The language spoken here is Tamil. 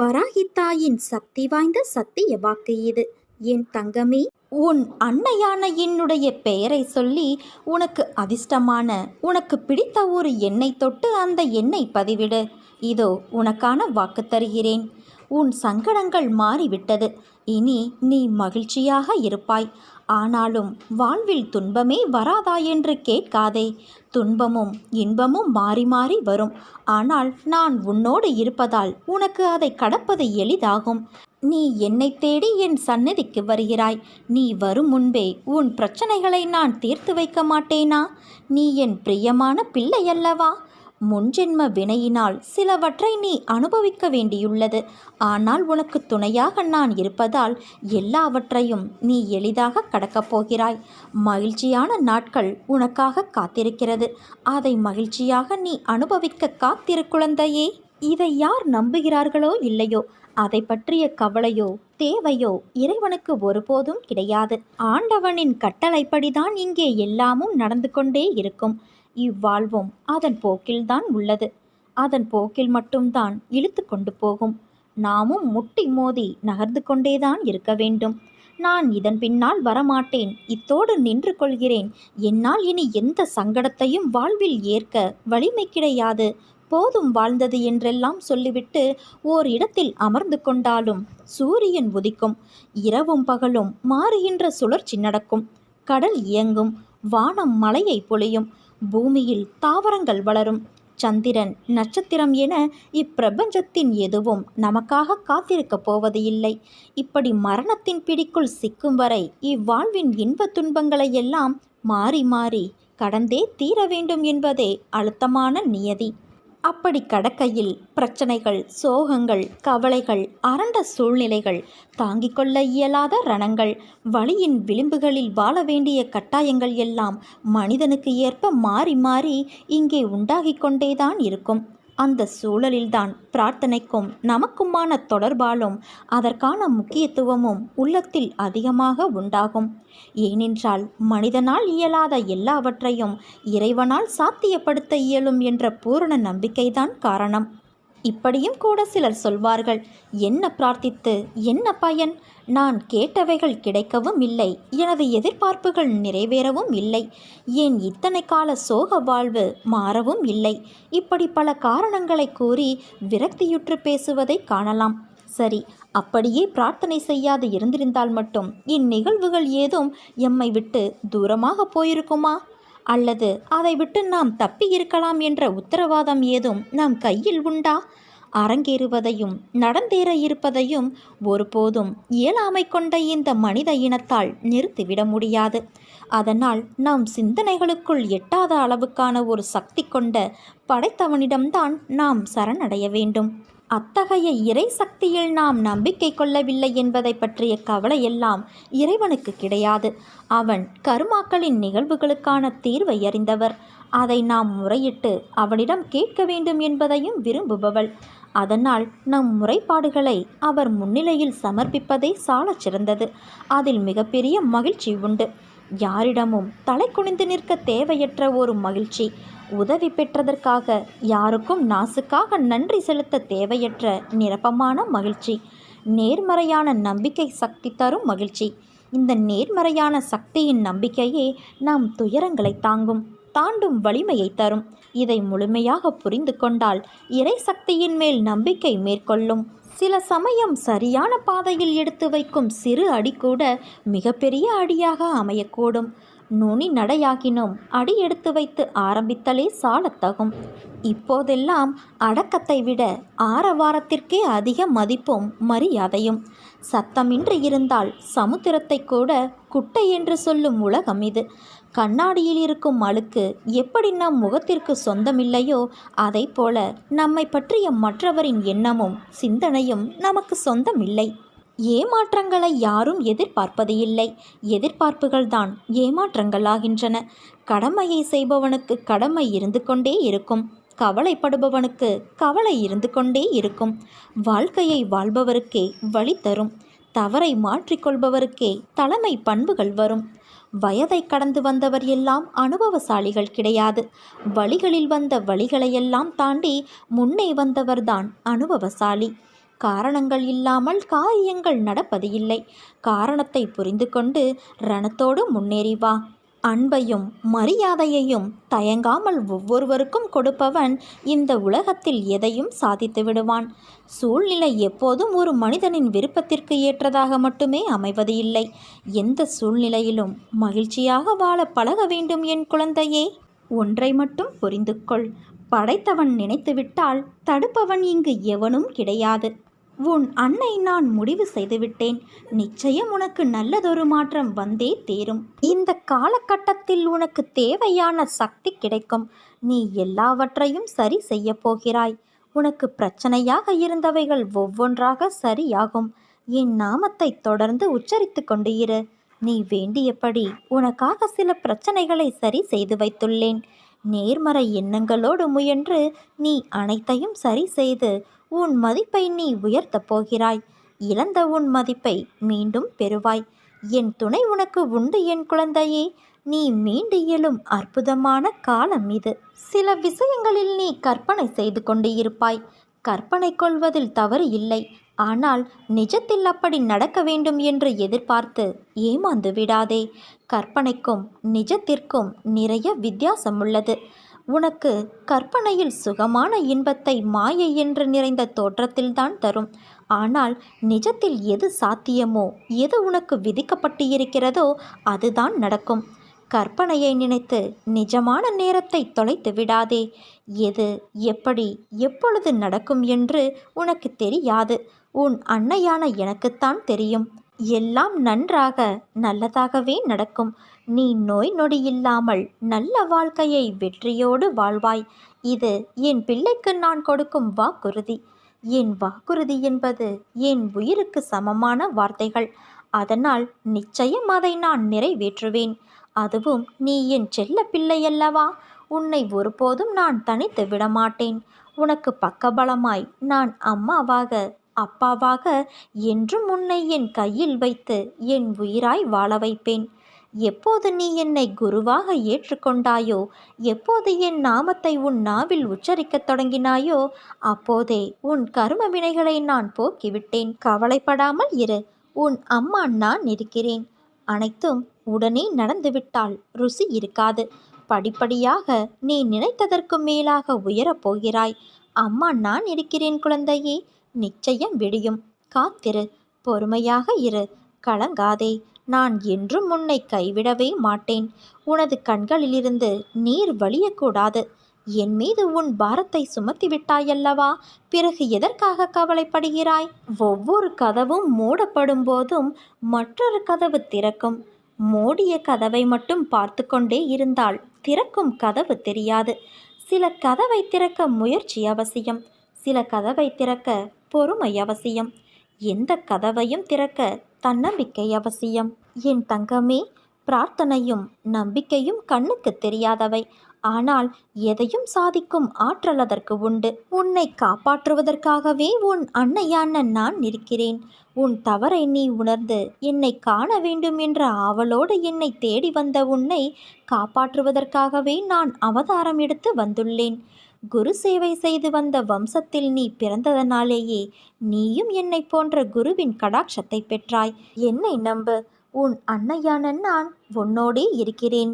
வராகித்தாயின் சக்தி வாய்ந்த சத்திய வாக்கு இது. என் தங்கமே உன் அன்னையான என்னுடைய பெயரை சொல்லி உனக்கு அதிர்ஷ்டமான உனக்கு பிடித்த ஒரு எண்ணெய் தொட்டு அந்த எண்ணெய் பதிவிடு. இதோ உனக்கான வாக்கு தருகிறேன். உன் சங்கடங்கள் மாறிவிட்டது. இனி நீ மகிழ்ச்சியாக இருப்பாய். ஆனாலும் வாழ்வில் துன்பமே வராதா என்று கேட்காதே. துன்பமும் இன்பமும் மாறி மாறி வரும். ஆனால் நான் உன்னோடு இருப்பதால் உனக்கு அதை கடப்பது எளிதாகும். நீ என்னை தேடி என் சந்நிதிக்கு வருகிறாய். நீ வரும் முன்பே உன் பிரச்சனைகளை நான் தீர்த்து வைக்க மாட்டேனா? நீ என் பிரியமான பிள்ளை அல்லவா? முன்ஜென்ம வினையினால் சிலவற்றை நீ அனுபவிக்க வேண்டியுள்ளது. ஆனால் உனக்கு துணையாக நான் இருப்பதால் எல்லாவற்றையும் நீ எளிதாக கடக்கப் போகிறாய். மகிழ்ச்சியான நாட்கள் உனக்காக காத்திருக்கிறது. அதை மகிழ்ச்சியாக நீ அனுபவிக்க காத்திரு குழந்தையே இதை யார் நம்புகிறார்களோ இல்லையோ அதை பற்றிய கவலையோ தேவையோ இறைவனுக்கு ஒருபோதும் கிடையாது. ஆண்டவனின் கட்டளைப்படிதான் இங்கே எல்லாமும் நடந்து கொண்டே இருக்கும். இவ்வாழ்வும் அதன் போக்கில்தான் உள்ளது. அதன் போக்கில் மட்டும்தான் இழுத்து கொண்டு போகும். நாமும் முட்டி மோதி நகர்ந்து கொண்டேதான் இருக்க வேண்டும். நான் இதன் பின்னால் வரமாட்டேன். இத்தோடு நின்று கொள்கிறேன். என்னால் இனி எந்த சங்கடத்தையும் வாழ்வில் ஏற்க வலிமை கிடையாது. போதும் வாழ்ந்தது என்றெல்லாம் சொல்லிவிட்டு ஓர் இடத்தில் அமர்ந்து கொண்டாலும் சூரியன் உதிக்கும். இரவும் பகலும் மாறுகின்ற சுழற்சி நடக்கும். கடல் இயங்கும். வானம் மலையை பொழியும். பூமியில் தாவரங்கள் வளரும். சந்திரன் நட்சத்திரம் என இப்பிரபஞ்சத்தின் எதுவும் நமக்காக காத்திருக்கப் போவது இல்லை. இப்படி மரணத்தின் பிடிக்குள் சிக்கும் வரை இவ்வாழ்வின் இன்ப துன்பங்களை எல்லாம் மாறி மாறி கடந்தே தீர வேண்டும் என்பதே அழுத்தமான நியதி. அப்படி கடக்கையில் பிரச்சனைகள் சோகங்கள் கவலைகள் அரண்ட சூழ்நிலைகள் தாங்கிக் கொள்ள இயலாத ரணங்கள் வழியின் விளிம்புகளில் வாழ வேண்டிய கட்டாயங்கள் எல்லாம் மனிதனுக்கு ஏற்ப மாறி மாறி இங்கே உண்டாகிக் கொண்டேதான் இருக்கும். அந்த சூழலில்தான் பிரார்த்தனைக்கும் நமக்குமான தொடர்பாலும் அதற்கான முக்கியத்துவமும் உள்ளத்தில் அதிகமாக உண்டாகும். ஏனென்றால் மனிதனால் இயலாத எல்லாவற்றையும் இறைவனால் சாத்தியப்படுத்த இயலும் என்ற பூரண நம்பிக்கைதான் காரணம். இப்படியும் கூட சிலர் சொல்வார்கள் என்ன பிரார்த்தித்து என்ன பயன்? நான் கேட்டவைகள் கிடைக்கவும் இல்லை எனது எதிர்பார்ப்புகள் நிறைவேறவும் இல்லை ஏன் இத்தனை கால சோக வாழ்வு மாறவும் இல்லை? இப்படி பல காரணங்களை கூறி விரக்தியுற்று பேசுவதை காணலாம். சரி அப்படியே பிரார்த்தனை செய்யாது இருந்திருந்தால் மட்டும் இந்நிகழ்வுகள் ஏதும் எம்மை விட்டு தூரமாக போயிருக்குமா? அல்லது அதை விட்டு நாம் தப்பி இருக்கலாம் என்ற உத்தரவாதம் ஏதும் நம் கையில் உண்டா? அரங்கேறுவதையும் நடந்தேற இருப்பதையும் ஒருபோதும் இயலாமை கொண்ட இந்த மனித இனத்தால் நிறுத்திவிட முடியாது. அதனால் நம் சிந்தனைகளுக்குள் எட்டாத அளவுக்கான ஒரு சக்தி கொண்ட படைத்தவனிடம்தான் நாம் சரணடைய வேண்டும். அத்தகைய இறை சக்தியில் நாம் நம்பிக்கை கொள்ளவில்லை என்பதை பற்றிய கவலையெல்லாம் இறைவனுக்கு கிடையாது. அவன் கருமாக்களின் நிகழ்வுகளுக்கான தீர்வை அறிந்தவர். அதை நாம் முறையிட்டு அவனிடம் கேட்க வேண்டும் என்பதையும் விரும்புபவள். அதனால் நம் முறைப்பாடுகளை அவர் முன்னிலையில் சமர்ப்பிப்பதே சாலச் சிறந்தது அதில் மிகப்பெரிய மகிழ்ச்சி உண்டு. யாரிடமும் தலை குனிந்து நிற்க தேவையற்ற ஒரு மகிழ்ச்சி. உதவி பெற்றதற்காக யாருக்கும் நாசுக்காக நன்றி செலுத்த தேவையற்ற நிரப்பமான மகிழ்ச்சி. நேர்மறையான நம்பிக்கை சக்தி தரும் மகிழ்ச்சி. இந்த நேர்மறையான சக்தியின் நம்பிக்கையே நம் துயரங்களை தாங்கும். தாண்டும் வலிமையை தரும். இதை முழுமையாக புரிந்து கொண்டால் இறை சக்தியின் மேல் நம்பிக்கை மேற்கொள்ளும். சில சமயம் சரியான பாதையில் எடுத்து வைக்கும் சிறு அடி கூட மிகப்பெரிய அடியாக அமையக்கூடும். நுனி நடையாகினும். அடி எடுத்து வைத்து ஆரம்பித்தலே சாலத்தகும். இப்போதெல்லாம் அடக்கத்தை விட ஆரவாரத்திற்கே அதிக மதிப்பும் மரியாதையும். சத்தமின்றி இருந்தால் சமுத்திரத்தை கூட குட்டை என்று சொல்லும் உலகம் இது. கண்ணாடியில் இருக்கும் அழுக்கு எப்படி நம் முகத்திற்கு சொந்தமில்லையோ அதை போல நம்மை பற்றிய மற்றவரின் எண்ணமும் சிந்தனையும் நமக்கு சொந்தமில்லை. ஏமாற்றங்களை யாரும் எதிர்பார்ப்பது இல்லை எதிர்பார்ப்புகள்தான் ஏமாற்றங்களாகின்றன. கடமையை செய்பவனுக்கு கடமை இருந்து கொண்டே இருக்கும். கவலைப்படுபவனுக்கு கவலை இருந்து கொண்டே இருக்கும். வாழ்க்கையை வாழ்பவருக்கே வழி தரும். தவறை மாற்றிக்கொள்பவருக்கே தலைமை பண்புகள் வரும். வயதை கடந்து வந்தவர் எல்லாம் அனுபவசாலிகள் கிடையாது. வழிகளில் வந்த வழிகளையெல்லாம் தாண்டி முன்னே வந்தவர்தான் அனுபவசாலி. காரணங்கள் இல்லாமல் காரியங்கள் நடப்பது இல்லை காரணத்தை புரிந்து கொண்டு ரணத்தோடு முன்னேறி வா. அன்பையும் மரியாதையையும் தயங்காமல் ஒவ்வொருவருக்கும் கொடுப்பவன் இந்த உலகத்தில் எதையும் சாதித்து விடுவான். சூழ்நிலை எப்போதும் ஒரு மனிதனின் விருப்பத்திற்கு ஏற்றதாக மட்டுமே அமைவது இல்லை. எந்த சூழ்நிலையிலும் மகிழ்ச்சியாக வாழ பழக வேண்டும் என் குழந்தையே. ஒன்றை மட்டும் புரிந்து கொள் படைத்தவன் நினைத்துவிட்டால் தடுப்பவன் இங்கு எவனும் கிடையாது. உன் அன்னை நான் முடிவு செய்துவிட்டேன். நிச்சயம் உனக்கு நல்லதொரு மாற்றம் வந்தே தீரும். இந்த காலகட்டத்தில் உனக்கு தேவையான சக்தி கிடைக்கும். நீ எல்லாவற்றையும் சரி செய்ய போகிறாய். உனக்கு பிரச்சனையாக இருந்தவைகள் ஒவ்வொன்றாக சரியாகும். என் நாமத்தை தொடர்ந்து உச்சரித்து கொண்டு இரு. நீ வேண்டியபடி உனக்காக சில பிரச்சனைகளை சரி செய்து வைத்துள்ளேன். நேர்மறை எண்ணங்களோடு முயன்று நீ அனைத்தையும் சரி செய்து உன் மதிப்பை நீ உயர்த்தப் போகிறாய். இழந்த உன் மதிப்பை மீண்டும் பெறுவாய். என் துணை உனக்கு உண்டு என் குழந்தையே. நீ மீண்டு இயலும் அற்புதமான காலம் இது. சில விஷயங்களில் நீ கற்பனை செய்து கொண்டு இருப்பாய். கற்பனை கொள்வதில் தவறு இல்லை. ஆனால் நிஜத்தில் அப்படி நடக்க வேண்டும் என்று எதிர்பார்த்து ஏமாந்து விடாதே. கற்பனைக்கும் நிஜத்திற்கும் நிறைய வித்தியாசம் உள்ளது உனக்கு கற்பனையில் சுகமான இன்பத்தை மாயை என்று நிறைந்த தோற்றத்தில்தான் தரும். ஆனால் நிஜத்தில் எது சாத்தியமோ எது உனக்கு விதிக்கப்பட்டு இருக்கிறதோ அதுதான் நடக்கும். கற்பனையை நினைத்து நிஜமான நேரத்தை தொலைத்து விடாதே. எது எப்படி எப்பொழுது நடக்கும் என்று உனக்கு தெரியாது. உன் அன்னையான எனக்குத்தான் தெரியும். எல்லாம் நன்றாக நல்லதாகவே நடக்கும். நீ நோய் நொடி இல்லாமல் நல்ல வாழ்க்கையை வெற்றியோடு வாழ்வாய். இது என் பிள்ளைக்கு நான் கொடுக்கும் வாக்குறுதி. என் வாக்குறுதி என்பது என் உயிருக்கு சமமான வார்த்தைகள். அதனால் நிச்சயம் அதை நான் நிறைவேற்றுவேன். அதுவும் நீ என் செல்ல பிள்ளையல்லவா உன்னை ஒருபோதும் நான் தனித்து விடமாட்டேன். உனக்கு பக்கபலமாய் நான் அம்மாவாக அப்பாவாக என்றும் உன்னை என் கையில் வைத்து என் உயிராய் வாழ வைப்பேன். எப்போது நீ என்னை குருவாக ஏற்றுக்கொண்டாயோ எப்போது என் நாமத்தை உன் நாவில் உச்சரிக்கத் தொடங்கினாயோ அப்போதே உன் கரும வினைகளை நான் போக்கிவிட்டேன். கவலைப்படாமல் இரு உன் அம்மா நான் இருக்கிறேன். அனைத்தும் உடனே நடந்துவிட்டால் ருசி இருக்காது. படிப்படியாக நீ நினைத்ததற்கு மேலாக உயரப் போகிறாய். அம்மா நான் இருக்கிறேன் குழந்தையே நிச்சயம் விடியும். காத்திரு பொறுமையாக இரு. கலங்காதே நான் என்றும் உன்னை கைவிடவே மாட்டேன். உனது கண்களிலிருந்து நீர் வழியக்கூடாது. என் மீது உன் பாரத்தை சுமத்தி விட்டாயல்லவா பிறகு எதற்காக கவலைப்படுகிறாய்? ஒவ்வொரு கதவும் மூடப்படும் போதும் மற்றொரு கதவு திறக்கும். மூடிய கதவை மட்டும் பார்த்து கொண்டே இருந்தால் திறக்கும் கதவு தெரியாது. சில கதவை திறக்க முயற்சி அவசியம். சில கதவை திறக்க பொறுமை அவசியம். எந்த கதவையும் திறக்க தன்னம்பிக்கை அவசியம். என் தங்கமே பிரார்த்தனையும் நம்பிக்கையும் கண்ணுக்கு தெரியாதவை. ஆனால் எதையும் சாதிக்கும் ஆற்றல் அதற்கு உண்டு. உன்னை காப்பாற்றுவதற்காகவே உன் அன்னையான நான் இருக்கிறேன். உன் தவறை நீ உணர்ந்து என்னை காண வேண்டும் என்ற ஆவலோடு என்னை தேடி வந்த உன்னை காப்பாற்றுவதற்காகவே நான் அவதாரம் எடுத்து வந்துள்ளேன். குரு சேவை செய்து வந்த வம்சத்தில் நீ பிறந்ததனாலேயே நீயும் என்னை போன்ற குருவின் கடாட்சத்தை பெற்றாய். என்னை நம்பு. உன் அன்னையான நான் உன்னோடே இருக்கிறேன்.